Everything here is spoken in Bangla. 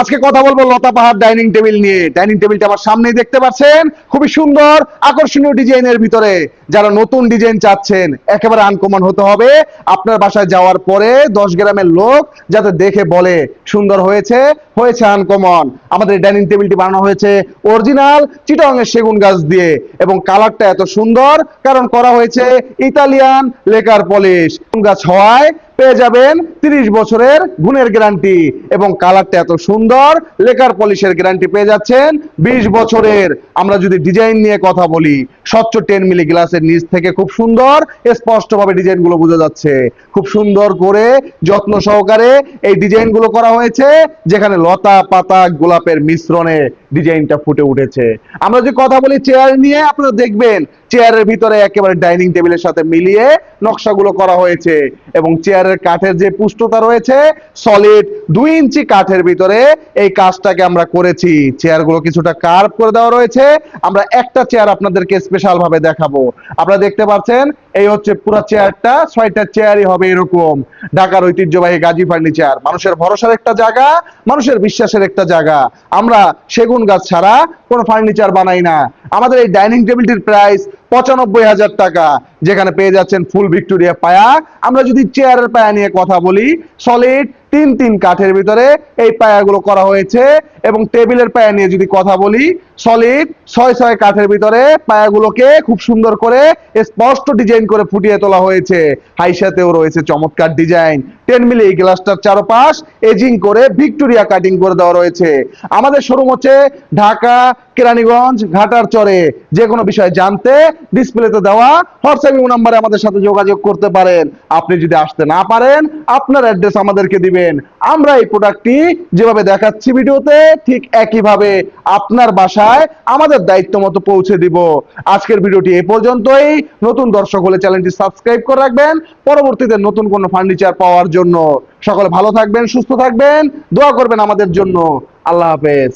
আজকে কথা বলব লতা পাহাড় ডাইনিং টেবিল নিয়ে। ডাইনিং টেবিলটা আমার সামনেই দেখতে পাচ্ছেন। খুবই সুন্দর, আকর্ষণীয় ডিজাইনের ভিতরে যারা নতুন ডিজাইন চাচ্ছেন, একেবারে আনকমন হতে হবে। আপনার বাসায় যাওয়ার পরে দশ গ্রামের লোক যাতে দেখে বলে, সুন্দর হয়েছে হয়েছে আনকমন আমাদের ডাইনিং টেবিলটি বানানো হয়েছে অরিজিনাল চিটং এর সেগুন গাছ দিয়ে এবং কালারটা এত সুন্দর, কারণ করা হয়েছে ইতালিয়ান লেকার পলিশ গাছ হওয়ায় পেয়ে যাবেন তিরিশ বছরের গুণের গ্যারান্টি এবং কালারটা এত সুন্দর, লেকার পলিশের গ্যারান্টি পেয়ে যাচ্ছেন বিশ বছরের। আমরা যদি ডিজাইন নিয়ে কথা বলি, স্বচ্ছ টেন মিলি গ্লাসের নিচ থেকে খুব সুন্দর, স্পষ্টভাবে ডিজাইনগুলো বোঝা যাচ্ছে। খুব সুন্দর করে যত্ন সহকারে এই ডিজাইনগুলো করা হয়েছে, যেখানে লতা, পাতা, গোলাপের মিশ্রণে ডিজাইনটা ফুটে উঠেছে। আমরা যদি কথা বলি চেয়ার নিয়ে, আপনারা দেখবেন চেয়ারের ভিতরে একেবারে ডাইনিং টেবিলের সাথে মিলিয়ে নকশাগুলো করা হয়েছে এবং চেয়ারের কাঠের যে পুষ্টতা রয়েছে সলিড দুই ইঞ্চি কাঠের ভিতরে এই কাজটাকে আমরা করেছি। চেয়ারগুলো কিছুটা কার্ভ করে দেওয়া রয়েছে। আমরা একটা চেয়ার আপনাদেরকে স্পেশাল ভাবে দেখাবো। আপনারা দেখতে পাচ্ছেন, এই হচ্ছে পুরো চেয়ারটা, ছয়টা চেয়ারই হবে এরকম। ঢাকার ঐতিহ্যবাহী গাজী ফার্নিচার মানুষের ভরসার একটা জায়গা, মানুষের বিশ্বাসের একটা জায়গা। আমরা সেগুন গাছ ছাড়া কোনো ফার্নিচার বানাই না। আমাদের এই ডাইনিং টেবিলটির প্রাইস পঁচানব্বই হাজার টাকা, যেখানে পেয়ে যাচ্ছেন ফুল ভিক্টোরিয়া পায়া। আমরা যদি চেয়ারের পায়া নিয়ে কথা বলি সলিড তিন তিন কাঠের ভিতরে এই পায়াগুলো করা হয়েছে এবং টেবিলের পায়া নিয়ে যদি কথা বলি সলিড ছয় ছয় কাঠের ভিতরে পায়াগুলোকে খুব সুন্দর করে স্পষ্ট ডিজাইন করে ফুটিয়ে তোলা হয়েছে। হাইসাতেও রয়েছে চমৎকার ডিজাইন। টেন মিলি এই গ্লাসটার চারপাশ, এজিং করে ভিক্টোরিয়া কাটিং করে দেওয়া রয়েছে। আমাদের শোরুম হচ্ছে ঢাকা কেরানীগঞ্জ, ঘাটার চরে যে কোনো বিষয় জানতে ডিসপ্লেতে দেওয়া হোয়াটসঅ্যাপ নাম্বারে আমাদের সাথে যোগাযোগ করতে পারেন। আপনি যদি আসতে না পারেন, আপনার অ্যাড্রেস আমাদেরকে দিবেন। আমরা এই প্রোডাক্টটি যেভাবে দেখাচ্ছি ভিডিওতে, ঠিক একইভাবে আপনার বাসায় আমাদের দায়িত্ব মতো পৌঁছে দিব। আজকের ভিডিওটি এ পর্যন্তই। নতুন দর্শক হলে চ্যানেলটি সাবস্ক্রাইব করে রাখবেন। পরবর্তীতে নতুন কোনো ফার্নিচার পাওয়ার জন্য। সকলে ভালো থাকবেন, সুস্থ থাকবেন। দোয়া করবেন আমাদের জন্য। আল্লাহ হাফেজ।